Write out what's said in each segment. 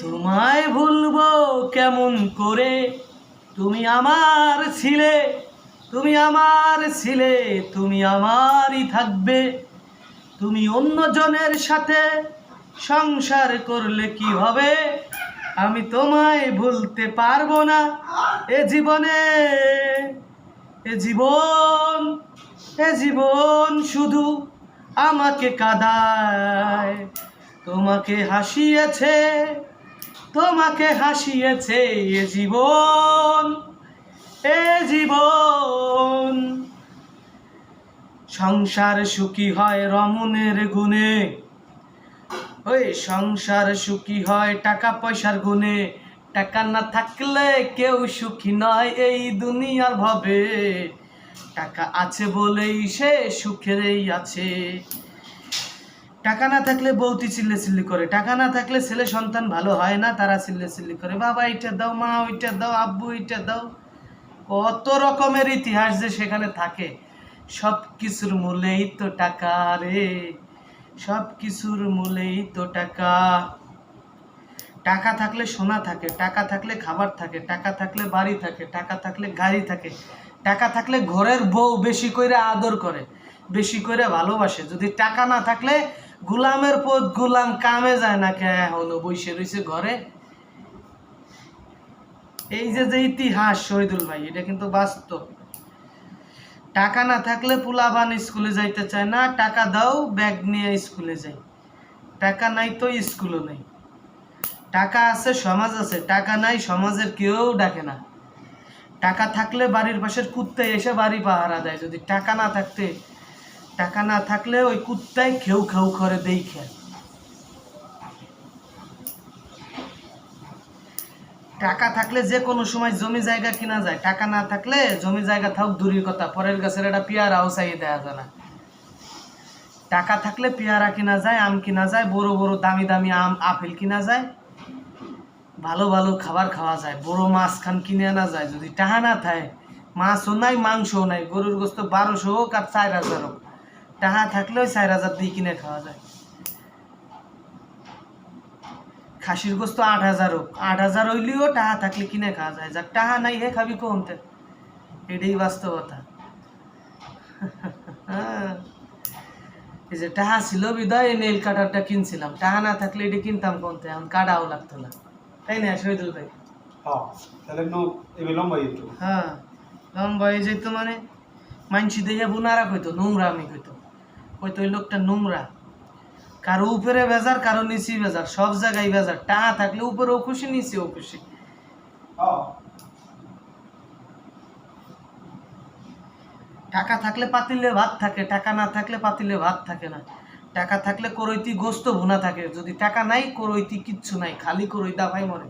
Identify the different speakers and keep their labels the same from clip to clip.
Speaker 1: তোমায় ভুলবো কেমন করে? তুমি আমার ছিলে, তুমি আমার ছিলে, তুমি আমারই থাকবে। তুমি অন্যজনের সাথে সংসার করলে কি হবে? আমি তোমায় ভুলতে পারব না। এ জীবনে, এ জীবন এ জীবন শুধু আমাকে কাদায়। তোমাকে হাসিয়েছে তোমাকে হাসিয়েছে এ জীবন এ জীবন। সংসার সুখী হয় রমণের গুণে, ওই সংসার সুখী হয় টাকা পয়সার গুণে। টাকা না থাকলে কেউ সুখী নয় এই দুনিয়ার ভাবে। টাকা আছে বলেই সে সুখেরই আছে। টাকা না থাকলে বৌতি চিল্লে চিল্লি করে। টাকা না থাকলে ছেলে সন্তান ভালো হয় না, তারা চিল্লে চিল্লি করে। বাবা, এটা দাও, মা, ওইটা দাও, আব্বু, ওইটা দাও। কত রকমের ইতিহাস যে সেখানে থাকে। সব কিছুর মূলেই তো টাকা রে। সব কিছুর মূলেই তো টাকা। টাকা থাকলে সোনা থাকে, টাকা থাকলে খাবার থাকে, টাকা থাকলে বাড়ি থাকে, টাকা থাকলে গাড়ি থাকে, টাকা থাকলে ঘরের বউ বেশি করে আদর করে, বেশি করে ভালোবাসে। যদি টাকা না থাকলে গুলামের পথ গুলাম কামে যায় না কে? হলো বসে রয়েছে ঘরে। এই যে যে ইতিহাস, শহীদুল ভাই, এটা কিন্তু বাস্তব। টাকা না থাকলে পুলাবান স্কুলে যাইতে চায় না, টাকা দাও, ব্যাগ নিয়ে স্কুলে যাই। টাকা নাই তো স্কুলও নেই। টাকা আছে, সমাজ আছে, টাকা নাই, সমাজের কেউ ডাকে না। টাকা থাকলে বাড়ির পাশের কুত্তায় এসে বাড়ি পাহারা দেয়। যদি টাকা না থাকতে টাকা না থাকলে ওই কুত্তায় খেউ খেউ করে দেই খেয়ে টাকা থাকলে যে কোনো সময় জমি জায়গা কিনা যায়, টাকা না থাকলে জমি জায়গা থাক দূরের কথা, পরের গাছের একটা পেয়ারাও চাইয়ে দেওয়া যায় না। টাকা থাকলে পেয়ারা কিনা যায়, আম কিনা যায়, বড় বড় দামি দামি আম, আপেল কিনা যায়, ভালো ভালো খাবার খাওয়া যায়, বড় মাছ খান কিনে আনা যায়। যদি টাকা না থাকে, মাছও নাই, মাংসও নাই, গরুর গোস্ত বারোশো হোক আর চার হাজার হোক। টাকা থাকলে ওই চার হাজার দিয়ে কিনে খাওয়া যায়। খাসির গোস্ত আট হাজার হোক আট হাজার হইলেও টাকা থাকলে কিনে খাওয়া যায়। যার টাকা নাই হে খাবি কমতে এটাই বাস্তবতা। এই যে টাকা ছিল বিদায় এই নেল কাটারটা কিনছিলাম। টাকা না থাকলে এটা কিনতাম কোনতে? এখন কাটাও লাগতো না। তাই না শহীদুল ভাই?
Speaker 2: হ্যাঁ তাহলে লম্বা একটু
Speaker 1: হ্যাঁ লম্বা হয়ে যেত মানে মানসি দেখে বুনারা কইতো নোংরা আমি কইতো কইতো ওই লোকটা নোংরা। কারও উপরে বেজার কারও নিচে বেজার সব জায়গায় বেজার। টাকা থাকলে উপরেও খুশি নিচেও খুশি।
Speaker 2: হ্যাঁ
Speaker 1: টাকা থাকলে পাতিলে ভাত থাকে টাকা না থাকলে পাতিলে ভাত থাকে না। টাকা থাকলে করইতি গোস্ত ভুনা থাকে। যদি টাকা নাই করইতি কিচ্ছু নাই খালি করই দাফাই মরে।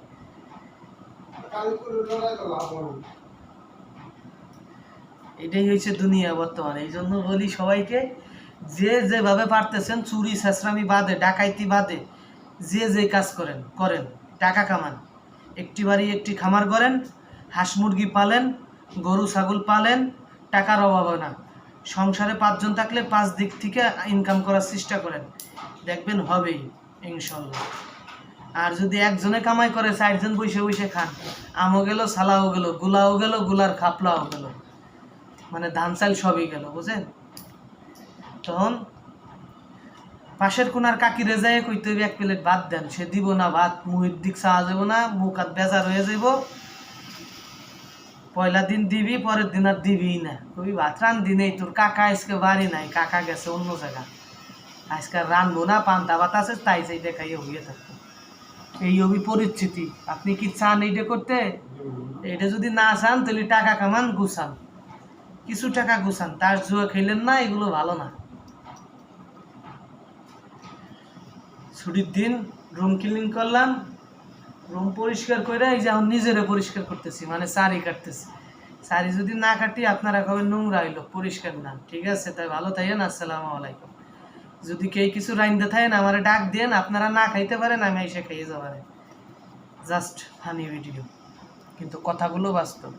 Speaker 1: এটাই হয়েছে দুনিয়া বর্তমানে। এই জন্য বলি সবাইকে যে যেভাবে পারতেছেন চুরি, ছেঁচড়ামি বাদে, ডাকাইতি বাদে, যে যে কাজ করেন করেন, টাকা কামান। একটি বাড়ি, একটি খামার করেন হাঁস মুরগি পালেন, গরু, ছাগল পালেন, টাকার অভাব না। সংসারে পাঁচজন থাকলে পাঁচ দিক থেকে ইনকাম করার চেষ্টা করেন। দেখবেন হবেই, ইনশাল্লাহ। আর যদি একজনে কামাই করে, চারজন বসে বসে খান, আমও গেল, সালাও গেল, গুলাও গেল, গুলার খাপলাও গেল। মানে ধান চাল সবই গেল, বুঝেন? তখন পাশের কোনার কাকি রেজায় কইতে এক প্লেট ভাত দেন। সে দিব না ভাত, মুহির দিক চাওয়া যাব না, মুখ হাত বেজার হয়ে যাব পয়লা দিন দিবি, পরের দিন আর দিবি না। কবি, ভাত রান দিনেই তোর কাকা আজকে বাড়ি নাই, কাকা গেছে অন্য জায়গা। আজকে রানবো না, পান্তা ভাত আছে, তাই চাই দেখাইয়ে হইয়ে থাকতো। এই অভি পরিস্থিতি। আপনি কি চান এইটা করতে? এটা যদি না চান, তাহলে টাকা কামান, গুছান। কিছু টাকা গুছান। তার জুয়া খেলেন না, এগুলো ভালো না। ছুটির দিন রুম ক্লিন করলাম রুম পরিষ্কার করে এই যে নিজেরে পরিষ্কার করতেছি মানে সারি কাটতেছি। সারি যদি না কাটি আপনারা কবে নোংরা হইল, পরিষ্কার না, ঠিক আছে? তাই ভালো থাকেন আসসালামু আলাইকুম। যদি কেউ কিছু রাইন্দে থাকেন আমার ডাক দেন, আপনারা না খাইতে পারেন, আমি এসে খাইয়ে যাবারে জাস্ট ফানি ভিডিও কিন্তু কথাগুলো বাস্তব।